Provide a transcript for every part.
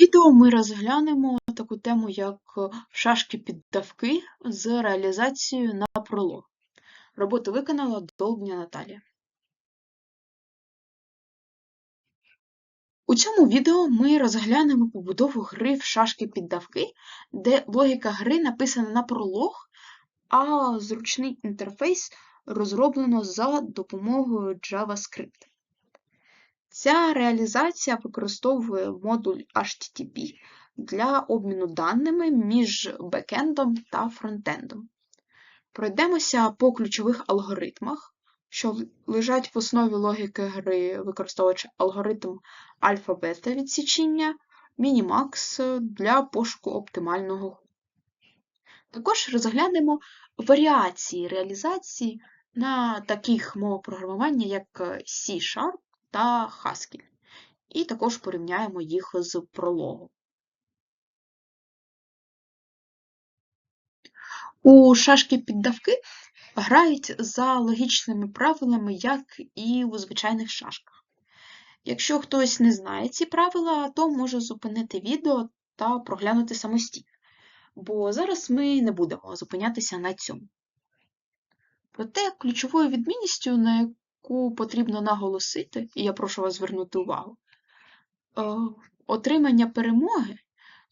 відео ми розглянемо таку тему, як е, шашки-піддавки з реалізацією на пролог. Роботу виконала Долбня Наталія. У цьому відео ми розглянемо побудову гри в шашки-піддавки, де логіка гри написана на пролог, а зручний інтерфейс розроблено за допомогою JavaScript. Ця реалізація використовує модуль HTTP для обміну даними між бекендом та фронтендом. Пройдемося по ключових алгоритмах, що лежать в основі логіки гри, використовуючи алгоритм альфа-бета відсічення, мінімакс для пошуку оптимального. Також розглянемо варіації реалізації на таких мовах програмування, як C-Sharp та Haskell. І також порівняємо їх з прологом. У шашки-піддавки грають за логічними правилами, як і у звичайних шашках. Якщо хтось не знає ці правила, то може зупинити відео та проглянути самостійно, бо зараз ми не будемо зупинятися на цьому. Проте ключовою відмінністю, на яку потрібно наголосити, і я прошу вас звернути увагу, е, отримання перемоги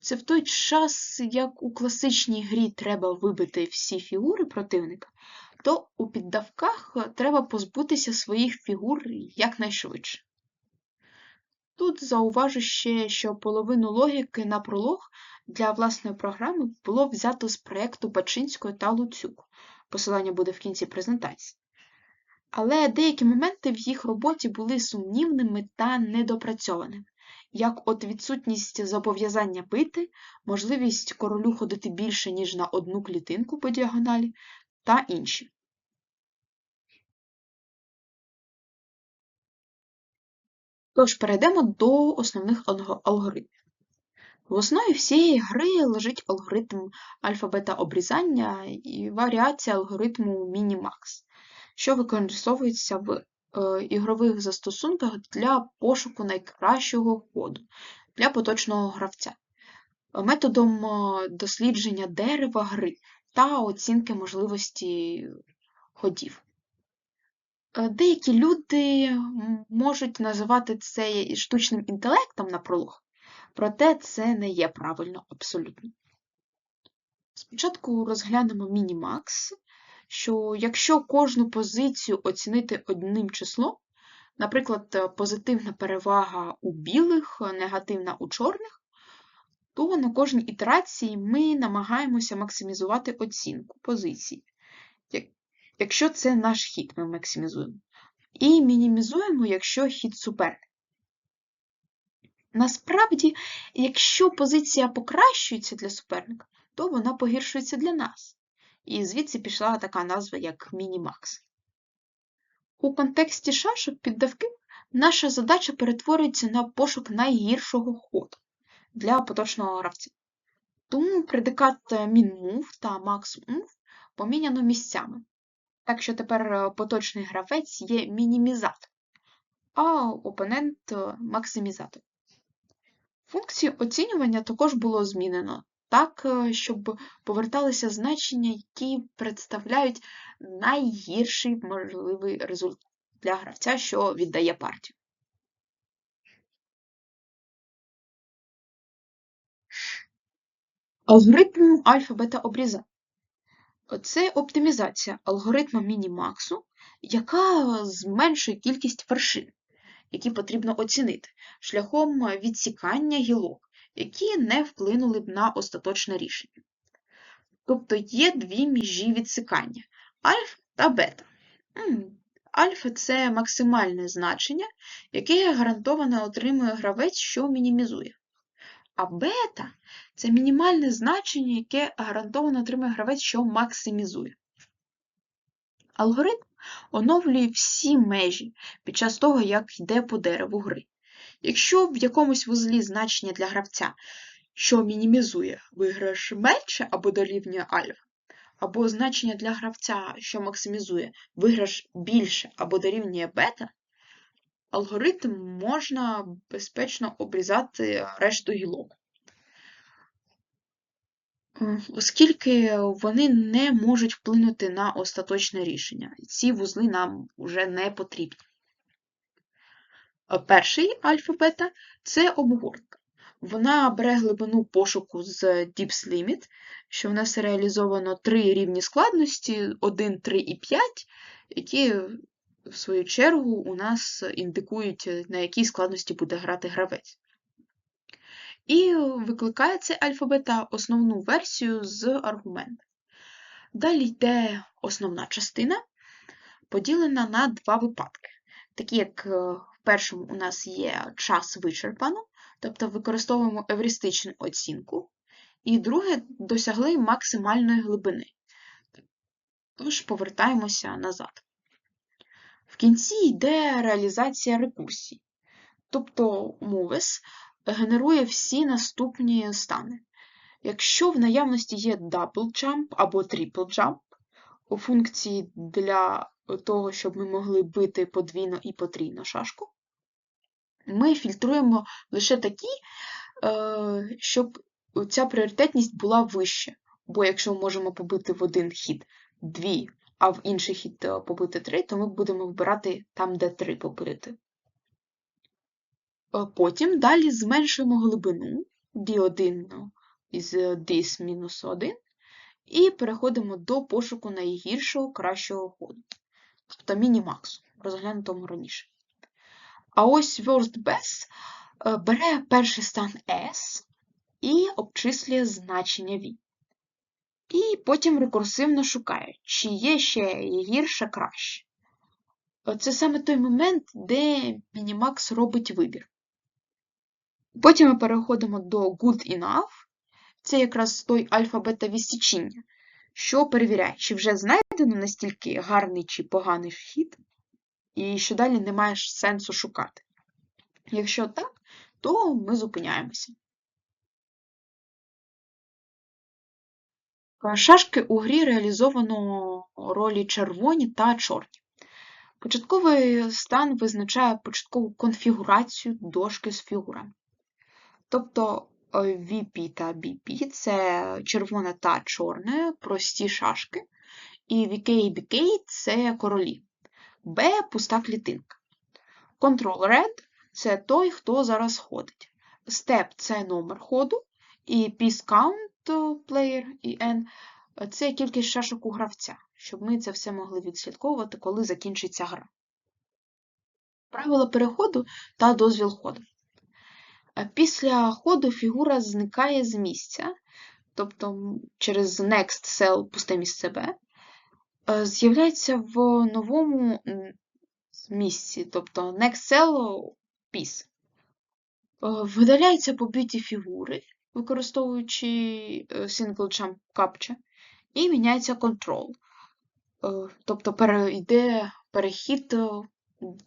це в той час, як у класичній грі треба вибити всі фігури противника, то у піддавках треба позбутися своїх фігур якнайшвидше. Тут зауважу ще, що половину логіки на пролог для власної програми було взято з проєкту Бачинської та Луцюк. Посилання буде в кінці презентації. Але деякі моменти в їх роботі були сумнівними та недопрацьованими, як от відсутність зобов'язання бити, можливість королю ходити більше, ніж на одну клітинку по діагоналі та інші. Тож перейдемо до основних алгоритмів. В основі всієї гри лежить алгоритм альфа-бета обрізання і варіація алгоритму Minimax, що використовується в е, ігрових застосунках для пошуку найкращого ходу для поточного гравця, методом е, дослідження дерева гри та оцінки можливості ходів. Е, деякі люди можуть називати це штучним інтелектом на пролог, проте це не є правильно абсолютно. Спочатку розглянемо мінімакс, що якщо кожну позицію оцінити одним числом, наприклад, позитивна перевага у білих, негативна у чорних, то на кожній ітерації ми намагаємося максимізувати оцінку позиції. Якщо це наш хід, ми максимізуємо. І мінімізуємо, якщо хід суперник. Насправді, якщо позиція покращується для суперника, то вона погіршується для нас. І звідси пішла така назва, як мінімакс. У контексті шашок піддавки наша задача перетворюється на пошук найгіршого ходу для поточного гравця. Тому предикат min-move та max-move поміняно місцями. Так що тепер поточний гравець є мінімізатор, а опонент максимізатор. Функцію оцінювання також було змінено так, е, щоб поверталися значення, які представляють найгірший можливий результат для гравця, що віддає партію. Алгоритм альфа-бета обрізання. Це оптимізація алгоритму мінімаксу, яка зменшує кількість вершин, які потрібно оцінити, шляхом відсікання гілок, які не вплинули б на остаточне рішення. Тобто є дві межі відсикання альфа та бета. Альфа це максимальне значення, яке гарантовано отримує гравець, що мінімізує. А бета це мінімальне значення, яке гарантовано отримує гравець, що максимізує. Алгоритм оновлює всі межі під час того, як йде по дереву гри. Якщо в якомусь вузлі значення для гравця, що мінімізує виграш менше або дорівнює альфа, або значення для гравця, що максимізує виграш більше або дорівнює бета, алгоритм можна безпечно обрізати решту гілок. Оскільки вони не можуть вплинути на остаточне рішення. Ці вузли нам вже не потрібні. Перший альфа-бета це обгортка. Вона бере глибину пошуку з Deeps Limit, що в нас реалізовано три рівні складності 1, 3 і 5, які, в свою чергу, у нас індикують, на якій складності буде грати гравець. І викликає це альфа-бета основну версію з аргументів. Далі йде основна частина, поділена на два випадки. Такі як е, першому у нас є час вичерпано, тобто використовуємо евристичну оцінку, і друге досягли максимальної глибини. Тож повертаємося назад. В кінці йде реалізація рекурсії, тобто Moves генерує всі наступні стани. Якщо в наявності є double jump або triple jump, у функції для того, щоб ми могли бити подвійно і потрійно шашку, ми фільтруємо лише такі, е, щоб ця пріоритетність була вища. Бо якщо ми можемо побити в один хід дві, а в інший хід е, побити три, то ми будемо вибирати там, де три побити. Е, потім далі зменшуємо глибину d1 із dis-1, і переходимо до пошуку найгіршого кращого ходу, тобто мінімаксу, розглянутому раніше. А ось Worst Best е, бере перший стан S і обчислює значення V. І потім рекурсивно шукає, чи є ще гірше краще. Е, це саме той момент, де Minimax робить вибір. Потім ми переходимо до good enough. Це якраз той альфа-бета відсічіння, що перевіряє, чи вже знайдено настільки гарний чи поганий вхід, і що далі немає сенсу шукати. Якщо так, то ми зупиняємося. Шашки у грі реалізовано ролі червоні та чорні. Початковий стан визначає початкову конфігурацію дошки з фігурами. Тобто VP та BP це червоне та чорне, прості шашки, і VK і BK це королі. B пуста клітинка. Control Red це той, хто зараз ходить. Step це номер ходу, і Piece Count Player і N це кількість шашок у гравця, щоб ми це все могли відслідковувати, коли закінчиться гра. Правила переходу та дозвіл ходу. Після ходу фігура зникає з місця, тобто через Next Cell пусте місце B, е, з'являється в новому місці, тобто Next Cell Piece. Е, видаляються побиті фігури, використовуючи е, Single Jump Capture, і міняється control. Тобто перейде перехід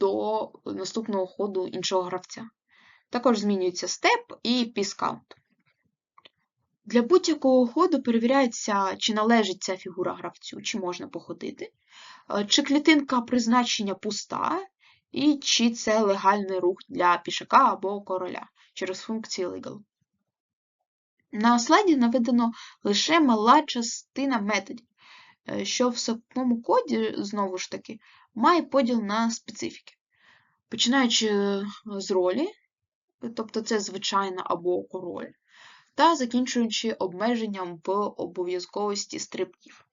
до наступного ходу іншого гравця. Також змінюється степ і піскаунт. Для будь-якого ходу перевіряється, чи належить ця фігура гравцю, чи можна походити, е, чи клітинка призначення пуста, і чи це легальний рух для пішака або короля через функції legal. На слайді наведено лише мала частина методів, е, що в самому коді, знову ж таки, має поділ на специфіки. Починаючи з ролі, тобто це звичайна або король, та закінчуючи обмеженням в обов'язковості стрибків.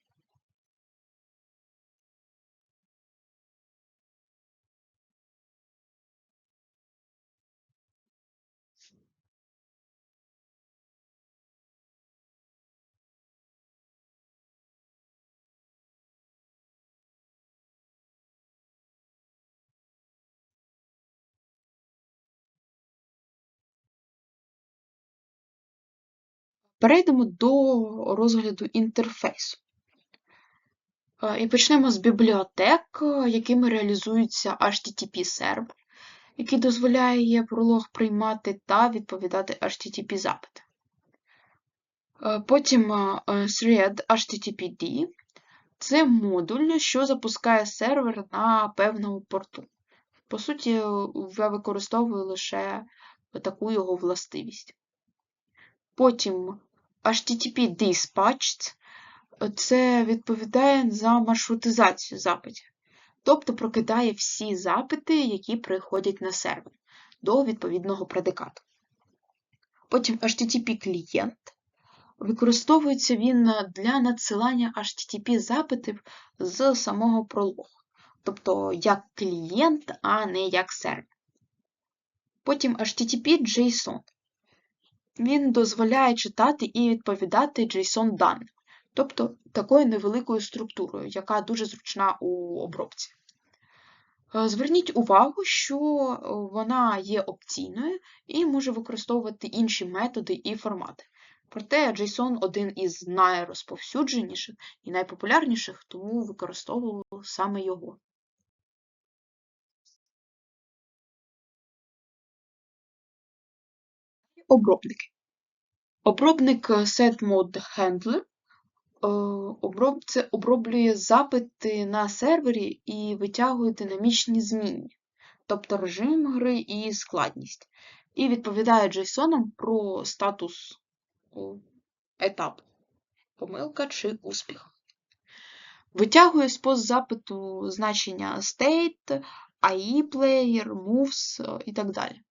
Перейдемо до розгляду інтерфейсу. Е, і почнемо з бібліотек, якими реалізується HTTP-сервер, який дозволяє пролог приймати та відповідати HTTP запити. Е, потім е, Thread HTTPD це модуль, що запускає сервер на певному порту. По суті, я використовую лише таку його властивість. Потім HTTP Dispatched це відповідає за маршрутизацію запитів, тобто прокидає всі запити, які приходять на сервер до відповідного предикату. Потім HTTP клієнт. Використовується він для надсилання HTTP запитів з самого прологу, тобто як клієнт, а не як сервер. Потім HTTP JSON. Він дозволяє читати і відповідати JSON даним, тобто такою невеликою структурою, яка дуже зручна у обробці. Е, зверніть увагу, що вона є опційною і може використовувати інші методи і формати. Проте JSON один із найрозповсюдженіших і найпопулярніших, тому використовував саме його. Обробники. Обробник setModeHandler е, це оброблює запити на сервері і витягує динамічні змінні, тобто режим гри і складність, і відповідає JSON про статус етапу, помилка чи успіх. Витягує з постзапиту значення state, AI player, moves і так далі.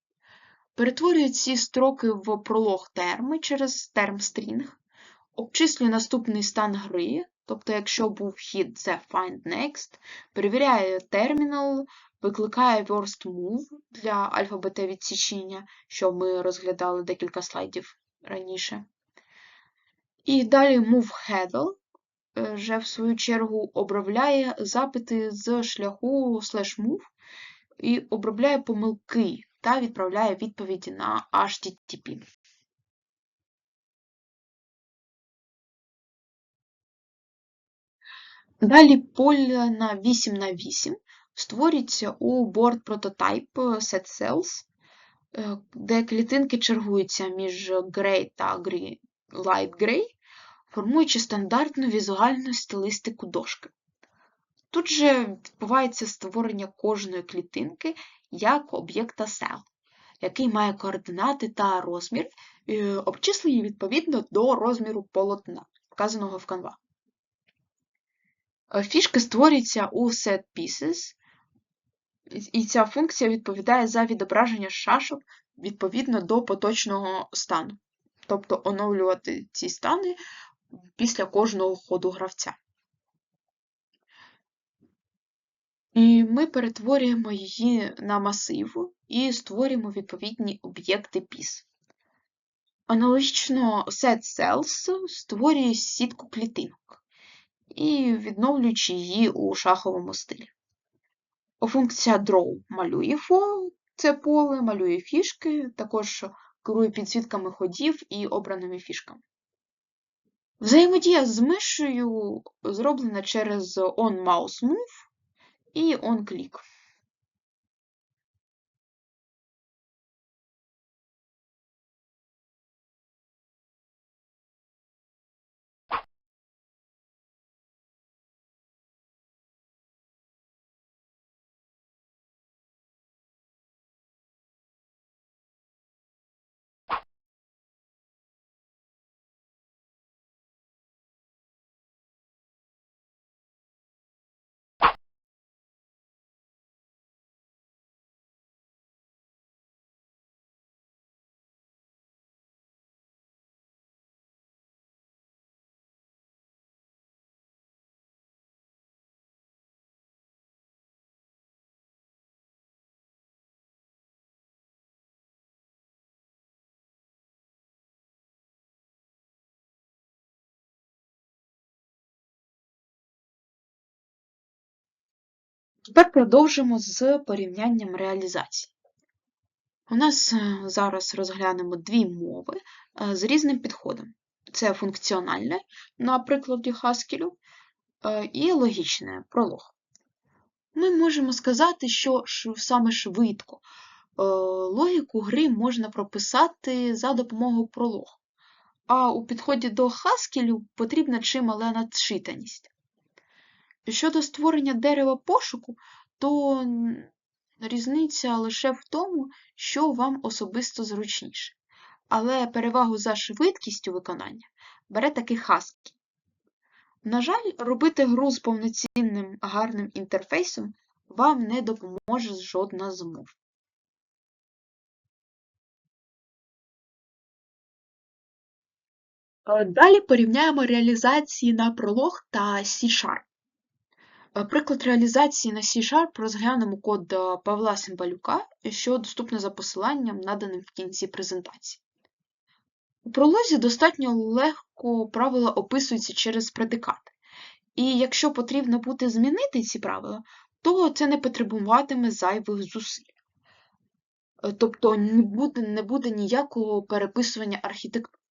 Перетворює ці строки в пролог терми через терм string, обчислює наступний стан гри, тобто, якщо був хід, це find next, перевіряє термінал, викликає worst move для альфа-бт відсічення, що ми розглядали декілька слайдів раніше. І далі move handle е, вже в свою чергу обробляє запити з шляху slash move і обробляє помилки та відправляє відповіді на HTTP. Далі поле на 8 на 8 створюється у board prototype setCells, е, де клітинки чергуються між Gray та Light Gray, формуючи стандартну візуальну стилістику дошки. Тут же відбувається створення кожної клітинки як об'єкта cell, який має координати та розмір, обчислені відповідно до розміру полотна, вказаного в Canva. Фішки створюються у setPieces, і ця функція відповідає за відображення шашок відповідно до поточного стану, тобто оновлювати ці стани після кожного ходу гравця. І ми перетворюємо її на масив і створюємо відповідні об'єкти PIS. Аналогічно setCells створює сітку клітинок і відновлюючи її у шаховому стилі. Функція Draw малює це поле, малює фішки, також керує підсвітками ходів і обраними фішками. Взаємодія з мишею зроблена через OnMouseMove і OnClick. Тепер продовжимо з порівняннем реалізації. У нас е, зараз розглянемо дві мови е, з різним підходом. Це функціональне, на прикладі Haskell, е, і логічне пролог. Ми можемо сказати, що саме швидко логіку гри можна прописати за допомогою прологу, а у підході до Haskell потрібна чимала надшитаність. Щодо створення дерева пошуку, то Різниця лише в тому, що вам особисто зручніше. Але перевагу за швидкістю виконання бере таки Husky. На жаль, робити гру з повноцінним гарним інтерфейсом вам не допоможе жодна з мов. Е, Далі порівняємо реалізації на Prolog та C-Sharp. Е, Приклад реалізації на C-Sharp розглянемо код е, Павла Симбалюка, що доступно за посиланням, наданим в кінці презентації. У пролозі достатньо легко правила описуються через предикати. І якщо потрібно буде змінити ці правила, то це не потребуватиме зайвих зусиль. Е, Тобто не буде, не буде ніякого переписування архітектури.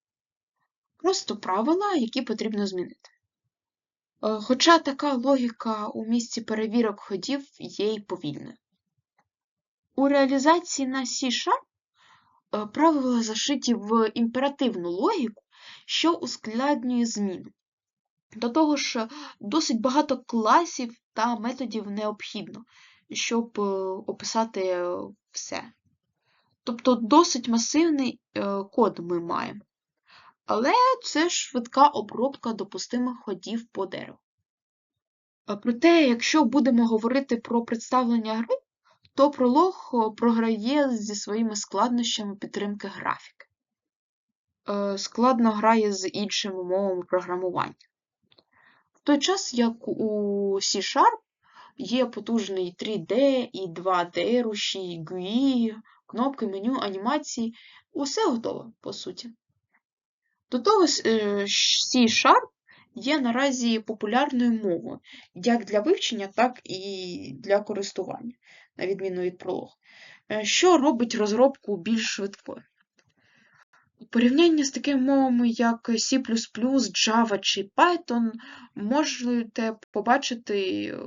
Просто правила, які потрібно змінити. Е, Хоча така логіка у місці перевірок ходів є й повільною. У реалізації на C-Sharp е, правила зашиті в імперативну логіку, що ускладнює зміни. До того ж, досить багато класів та методів необхідно, щоб е, описати е, все. Тобто досить масивний е, код ми маємо. Але це швидка обробка допустимих ходів по дереву. Проте, якщо будемо говорити про представлення гри, то пролог програє зі своїми складнощами підтримки графіки. Е, Складно грає з іншими мовами програмування. В той час, як у C-Sharp є потужний 3D і 2D руші, GUI, кнопки, меню, анімації, усе готове, по суті. До того е, C-Sharp є наразі популярною мовою як для вивчення, так і для користування, на відміну від пролог, е, що робить розробку більш швидкою. У порівнянні з такими мовами, як C++, Java чи Python, можете побачити е,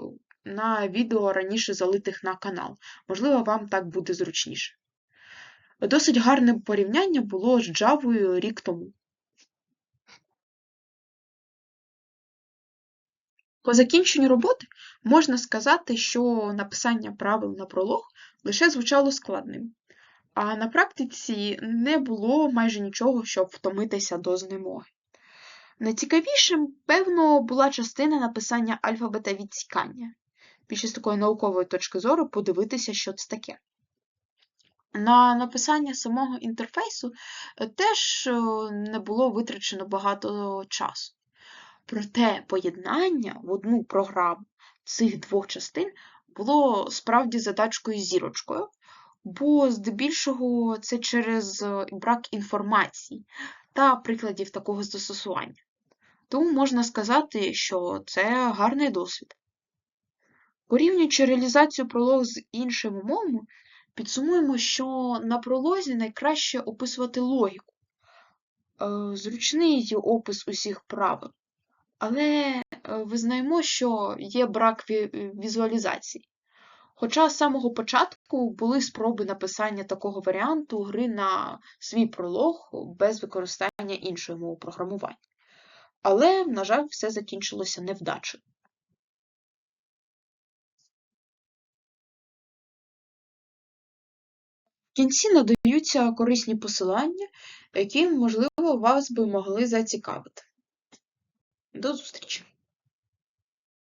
на відео раніше залитих на канал. Можливо, вам так буде зручніше. Досить гарне порівняння було з Java рік тому. По закінченню роботи можна сказати, що написання правил на пролог лише звучало складним, а на практиці не було майже нічого, щоб втомитися до знемоги. Найцікавішим, певно, була частина написання альфабета відсікання. Більше з такої наукової точки зору подивитися, що це таке. На написання самого інтерфейсу е, теж е, не було витрачено багато часу. Проте поєднання в одну програму цих двох частин було справді задачкою зірочкою, бо здебільшого це через е, брак інформації та прикладів такого застосування. Тому можна сказати, що це гарний досвід. Порівнюючи реалізацію пролог з іншими мовами, підсумуємо, що на пролозі найкраще описувати логіку, е, зручний опис усіх правил. Але е, визнаємо, що є брак ві- візуалізації. Хоча з самого початку були спроби написання такого варіанту гри на свій пролог без використання іншої мови програмування. Але, на жаль, все закінчилося невдачею. В кінці надаються корисні посилання, які, можливо, вас би могли зацікавити. До зустрічі!